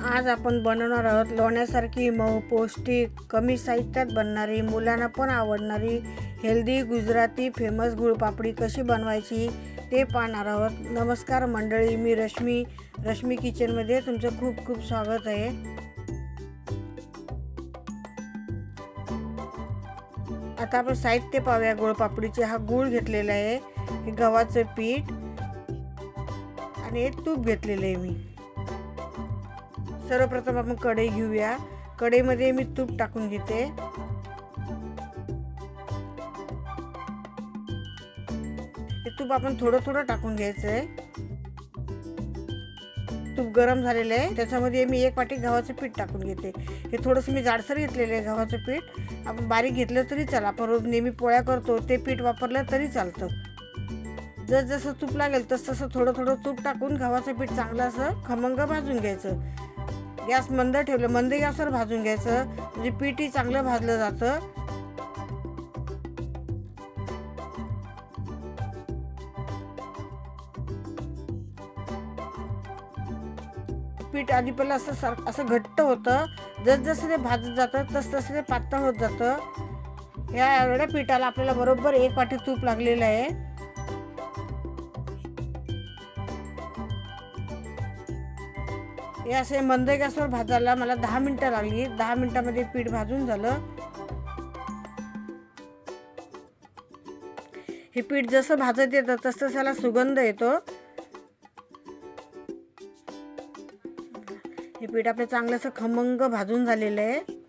आज आपण बनवणार आहोत लोण्यासारखी मऊ पौष्टिक कमी साहित्यात बनणारी मुलांना पण आवडणारी हेल्दी गुजराती फेमस गुळपापडी कशी बनवायची ते पाहणार आहोत. नमस्कार मंडळी मी रश्मी रश्मी किचनमध्ये तुमचं खूप खूप स्वागत आहे. आता आपण साहित्य पाहूया गुळपापडीचे हा गूळ घेतलेला आहे गव्हाचं पीठ आणि तूप घेतलेलं आहे मी. सर्वप्रथम आपण कढई घेऊया. कढईमध्ये मी तूप टाकून घेते. हे तूप आपण थोडं थोडं टाकून घ्यायचं आहे तूप गरम झालेलं आहे. त्याच्यामध्ये मी एक वाटी गव्हाचं पीठ टाकून घेते. हे थोडंसं मी जाडसर घेतलेलं आहे गव्हाचं पीठ. आपण बारीक घेतलं तरी चाल आपण रोज नेहमी पोळ्या करतो ते पीठ वापरलं तरी चालतं. जसजसं तूप लागेल तस तसं थोडं थोडं तूप टाकून गव्हाचं पीठ चांगलं असं खमंग भाजून घ्यायचं. गॅस मंद ठेवलं. मंद गॅसवर भाजून घ्यायचं. म्हणजे पीठही चांगलं भाजलं जातं. पीठ आधी पहिलं असं सार असं घट्ट होतं. जसजसं ते भाजत जातं तस तसं ते पातळ होत जातं. या एवढ्या पिठाला आपल्याला बरोबर एक वाटी तूप लागलेलं आहे. हे असे मंद गॅसवर भाजायला मला दहा मिनटं लागली. दहा मिनटामध्ये पीठ भाजून झालं. हे पीठ जसं भाजत येतं तसं त्याला सुगंध येतो. हे पीठ आपलं चांगलं असं खमंग भाजून झालेलं आहे.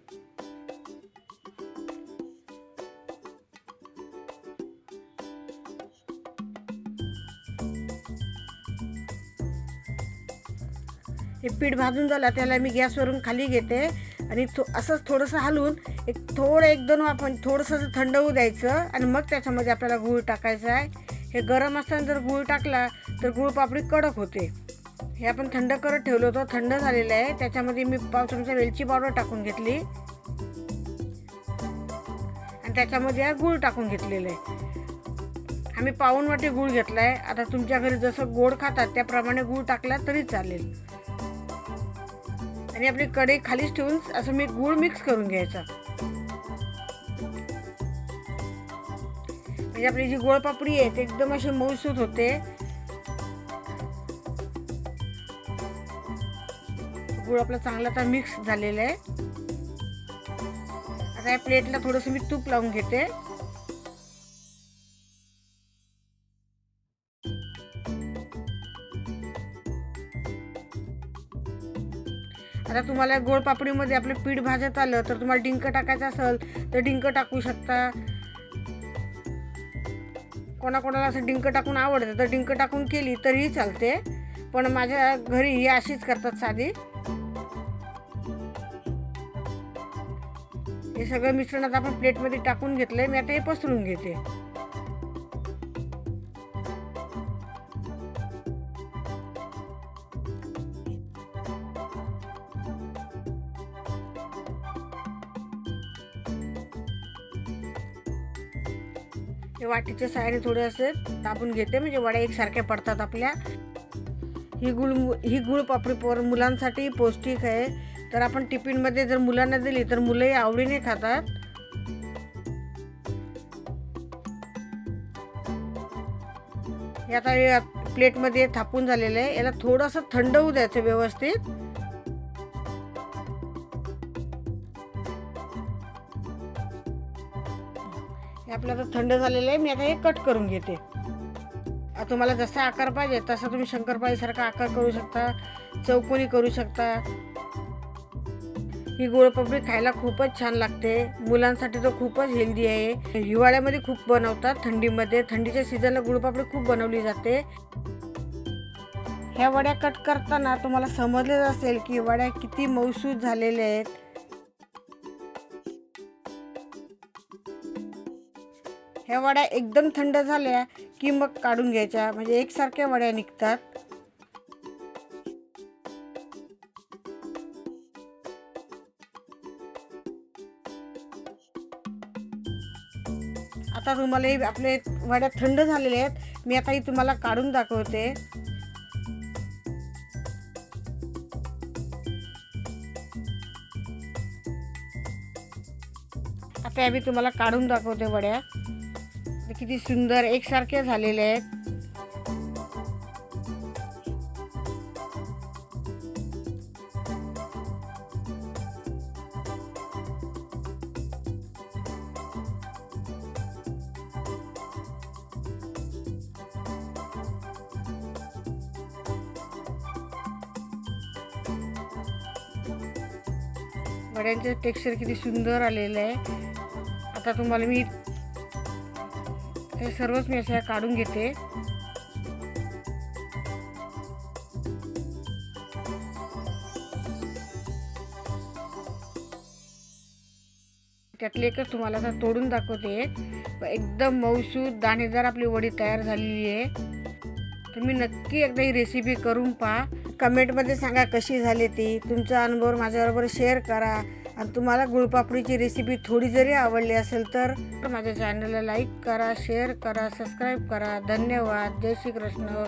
हे पीठ भाजून झालं त्याला मी गॅसवरून खाली घेते आणि थो असंच थोडंसं हलवून एक थोडं एक दोन आपण म्हणजे थोडंसं थंड होऊ द्यायचं आणि मग त्याच्यामध्ये आपल्याला गूळ टाकायचं आहे. हे गरम असताना जर गूळ टाकला तर गूळ पापडी कडक होते. हे आपण थंड करत ठेवलं होतं थंड झालेलं आहे. त्याच्यामध्ये मी पाव चमचा वेलची पावडर टाकून घेतली. आणि त्याच्यामध्ये गूळ टाकून घेतलेलं आहे. आम्ही पाऊन वाटी गूळ घेतला आहे आता तुमच्या घरी जसं गोड खातात त्याप्रमाणे गूळ टाकला तरी चालेल. आणि आपली कढई खालीच ठेवून असं मी गूळ मिक्स करून घ्यायचा. म्हणजे आपली जी गोळपापडी आहे ती एकदम अशी मऊसूत होते. गूळ आपला चांगला आता मिक्स झालेला आहे. आता या प्लेटला थोडंसं मी तूप लावून घेते. आता तुम्हाला गोड पापडीमध्ये आपलं पीठ भाजत आलं तर तुम्हाला डिंक टाकायचं असेल तर डिंक टाकू शकता. कोणाकोणाला असं डिंक टाकून आवडतं तर डिंक टाकून केली तरीही चालते. पण माझ्या घरी ही अशीच करतात साधी. हे सगळं मिश्रण आता आपण प्लेटमध्ये टाकून घेतलं मी आता हे पसरून घेते. हे वाटीच्या सायाने थोडे असे दाबून घेते. म्हणजे वड्या एकसारख्या पडतात आपल्या. ही गुळ ही गुळ पापडी पोर मुलांसाठी पौष्टिक आहे. तर आपण टिफिनमध्ये जर मुलांना दिली तर मुलंही आवडीने खातात. हे आता प्लेटमध्ये थापून झालेलं आहे. याला थोडंसं थंड होऊ द्यायचं व्यवस्थित. हे आपलं आता थंड झालेलं आहे मी आता हे कट करून घेते. तुम्हाला जसा आकार पाहिजे तसा तुम्ही शंकरपाळीसारखा आकार करू शकता चौकोनी करू शकता. ही गोळपापडी खायला खूपच छान लागते. मुलांसाठी तर खूपच हेल्दी आहे. हिवाळ्यामध्ये खूप बनवतात थंडीमध्ये. थंडीच्या सीझनला गुळपापडी खूप बनवली जाते. ह्या वड्या कट करताना तुम्हाला समजलेच असेल की वड्या किती मौसूद झालेल्या आहेत. ह्या वड्या एकदम थंड झाल्या की मग काढून घ्यायच्या. म्हणजे एकसारख्या वड्या निघतात. आता तुम्हाला आपले वड्या थंड झालेले आहेत. मी आता ही तुम्हाला काढून दाखवते. आता आम्ही तुम्हाला काढून दाखवते वड्या. किती सुंदर एकसारख्या झालेल्या आहेत. वड्यांचं टेक्स्चर किती सुंदर आलेलं आहे. आता तुम्हाला मी हे सर्वच मी असं काढून घेते. त्यातले एकच तुम्हाला आता तोडून दाखवते. एकदम मऊसूद दाणेदार आपली वडी तयार झालेली आहे. तुम्ही नक्की एकदा ही रेसिपी करून पहा. कमेंटमध्ये सांगा कशी झाली ती. तुमचा अनुभव माझ्याबरोबर शेअर करा. आणि तुम्हाला गुळपापडीची रेसिपी थोडी जरी आवडली असेल तर माझ्या चॅनलला लाईक करा शेअर करा सबस्क्राईब करा. धन्यवाद. जय श्री कृष्ण